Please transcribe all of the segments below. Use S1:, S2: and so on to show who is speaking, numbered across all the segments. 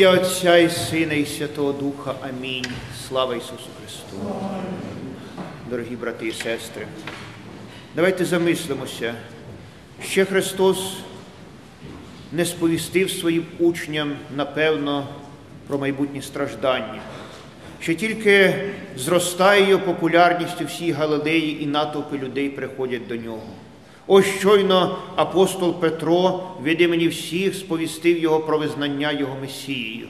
S1: ім'я Отця і Сина, і Святого Духа. Амінь. Слава Ісусу Христу. Дорогі брати і сестри, давайте замислимося. Ще Христос не сповістив своїм учням, напевно, про майбутні страждання. Ще тільки зростає його популярність у всій Галилеї і натовпи людей приходять до нього. Ось щойно апостол Петро від імені всіх сповістив його про визнання його Месією.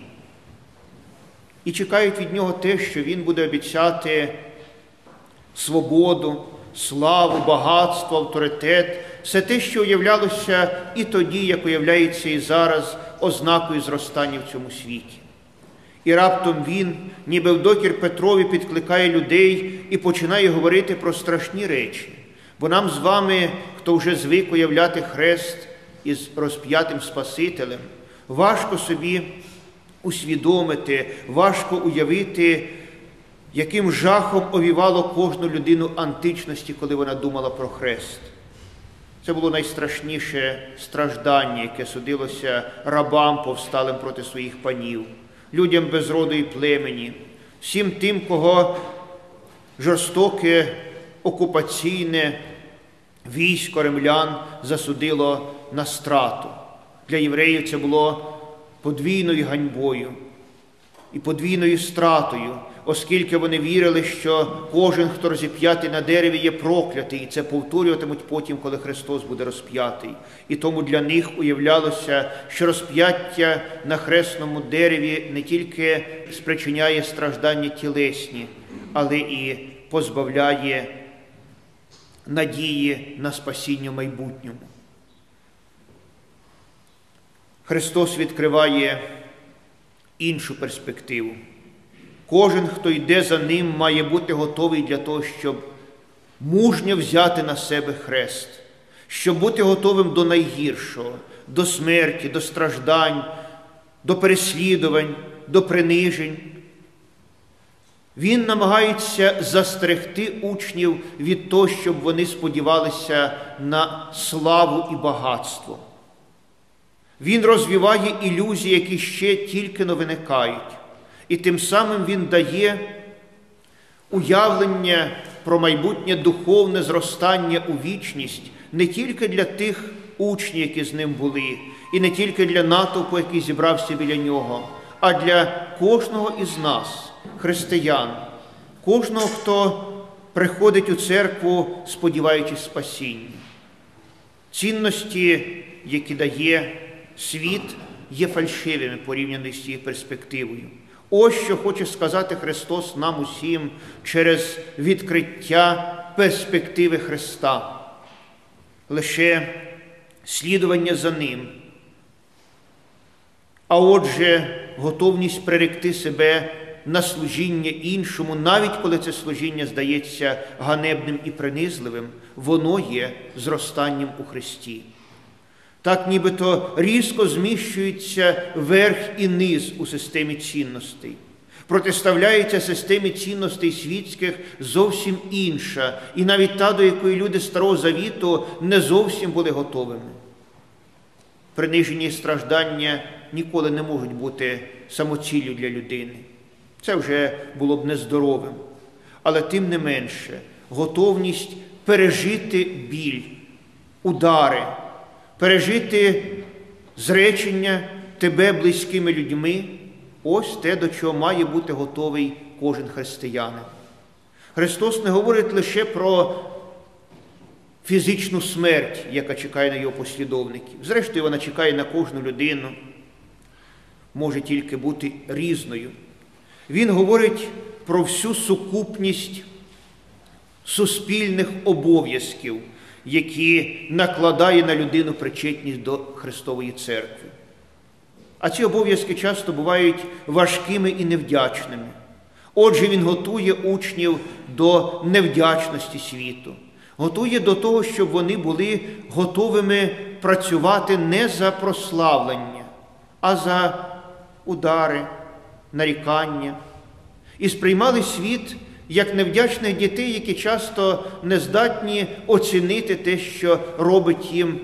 S1: І чекають від нього те, що він буде обіцяти свободу, славу, багатство, авторитет, все те, що уявлялося і тоді, як уявляється і зараз, ознакою зростання в цьому світі. І раптом він, ніби в докір Петрові, підкликає людей і починає говорити про страшні речі. Бо нам з вами, хто вже звик уявляти хрест із розп'ятим Спасителем, важко собі усвідомити, важко уявити, яким жахом овівало кожну людину античності, коли вона думала про хрест. Це було найстрашніше страждання, яке судилося рабам повсталим проти своїх панів, людям без роду і племені, всім тим, кого жорстоке окупаційне військо ремлян засудило на страту. Для євреїв це було подвійною ганьбою і подвійною стратою, оскільки вони вірили, що кожен, хто розіп'ятий на дереві, є проклятий, і це повторюватимуть потім, коли Христос буде розп'ятий. І тому для них уявлялося, що розп'яття на хресному дереві не тільки спричиняє страждання тілесні, але і позбавляє надії на спасіння в майбутньому. Христос відкриває іншу перспективу. Кожен, хто йде за ним, має бути готовий для того, щоб мужньо взяти на себе хрест, щоб бути готовим до найгіршого, до смерті, до страждань, до переслідувань, до принижень. Він намагається застерегти учнів від того, щоб вони сподівалися на славу і багатство. Він розвиває ілюзії, які ще тільки но виникають, і тим самим він дає уявлення про майбутнє духовне зростання у вічність не тільки для тих учнів, які з ним були, і не тільки для натовпу, який зібрався біля нього, а для кожного із нас, християн, кожного, хто приходить у церкву, сподіваючись спасіння. Цінності, які дає світ, є фальшивими порівняно з цією перспективою. Ось що хоче сказати Христос нам усім через відкриття перспективи Христа. Лише слідування за Ним. А отже, готовність приректи себе на служіння іншому, навіть коли це служіння здається ганебним і принизливим, воно є зростанням у Христі. Так нібито різко зміщується верх і низ у системі цінностей. Протиставляється системі цінностей світських зовсім інша, і навіть та, до якої люди Старого Завіту не зовсім були готовими. Принижені страждання ніколи не можуть бути самоціллю для людини. Це вже було б нездоровим. Але тим не менше, готовність пережити біль, удари, пережити зречення тебе близькими людьми ось те, до чого має бути готовий кожен християнин. Христос не говорить лише про фізичну смерть, яка чекає на його послідовників. Зрештою, вона чекає на кожну людину, може тільки бути різною. Він говорить про всю сукупність суспільних обов'язків, які накладає на людину причетність до Христової церкви. А ці обов'язки часто бувають важкими і невдячними. Отже, він готує учнів до невдячності світу, готує до того, щоб вони були готовими працювати не за прославлення, а за удари, нарікання. І сприймали світ як невдячних дітей, які часто не здатні оцінити те, що робить їм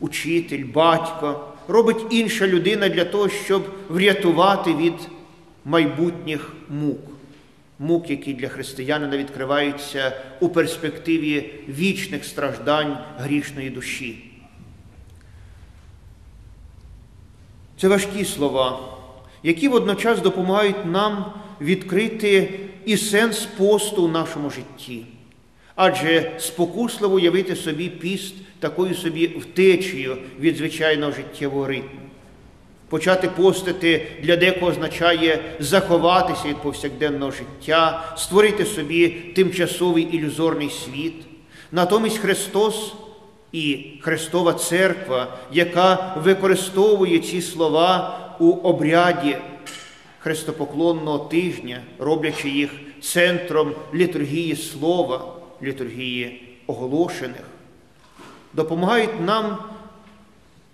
S1: учитель, батько, робить інша людина для того, щоб врятувати від майбутніх мук, мук, які для християнина відкриваються у перспективі вічних страждань грішної душі. Це важкі слова, які водночас допомагають нам відкрити і сенс посту в нашому житті. Адже спокусливо уявити собі піст такою собі втечею від звичайного життєвого ритму. Почати постити для декого означає заховатися від повсякденного життя, створити собі тимчасовий ілюзорний світ. Натомість Христос і Христова Церква, яка використовує ці слова у обряді христопоклонного тижня, роблячи їх центром літургії слова, літургії оголошених, допомагають нам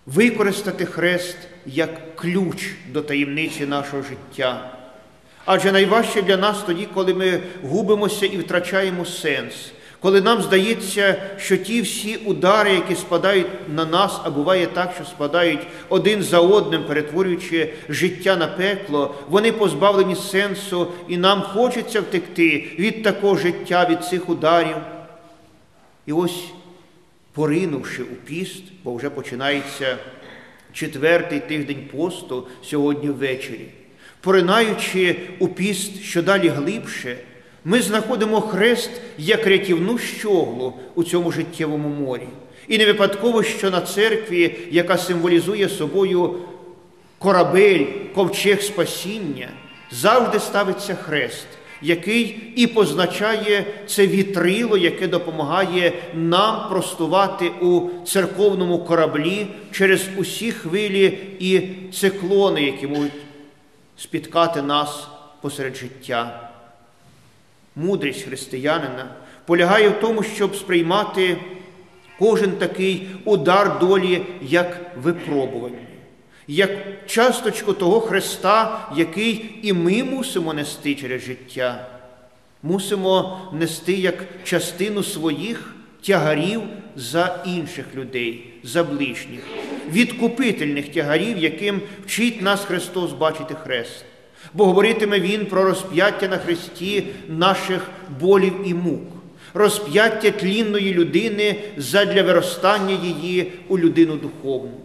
S1: використати хрест як ключ до таємниці нашого життя. Адже найважче для нас тоді, коли ми губимося і втрачаємо сенс, коли нам здається, що ті всі удари, які спадають на нас, а буває так, що спадають один за одним, перетворюючи життя на пекло, вони позбавлені сенсу, і нам хочеться втекти від такого життя, від цих ударів. І ось, поринувши у піст, бо вже починається четвертий тиждень посту сьогодні ввечері, поринаючи у піст, що далі глибше. Ми знаходимо хрест як рятівну щоглу у цьому життєвому морі. І не випадково, що на церкві, яка символізує собою корабель, ковчег спасіння, завжди ставиться хрест, який і позначає це вітрило, яке допомагає нам простувати у церковному кораблі через усі хвилі і циклони, які можуть спіткати нас посеред життя мудрість християнина полягає в тому, щоб сприймати кожен такий удар долі як випробування, як часточку того Христа, який і ми мусимо нести через життя, мусимо нести як частину своїх тягарів за інших людей, за ближніх, відкупительних тягарів, яким вчить нас Христос бачити хрест бо говоритиме Він про розп'яття на Христі наших болів і мук, розп'яття тлінної людини задля виростання її у людину духовну.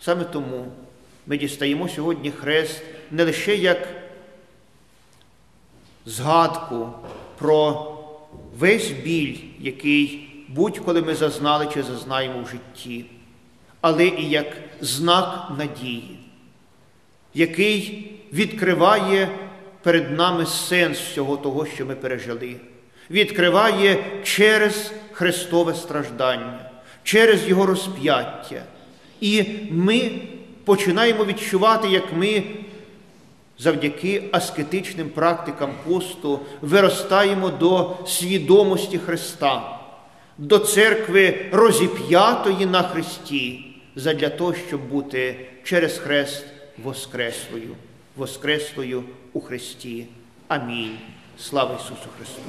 S1: Саме тому ми дістаємо сьогодні хрест не лише як згадку про весь біль, який будь-коли ми зазнали чи зазнаємо в житті, але і як знак надії, який відкриває перед нами сенс всього того, що ми пережили, відкриває через Христове страждання, через Його розп'яття. І ми починаємо відчувати, як ми завдяки аскетичним практикам посту виростаємо до свідомості Христа, до церкви розіп'ятої на Христі, задля того, щоб бути через Хрест Воскреслою. Воскреслою у Христі. Амінь. Слава Ісусу Христу!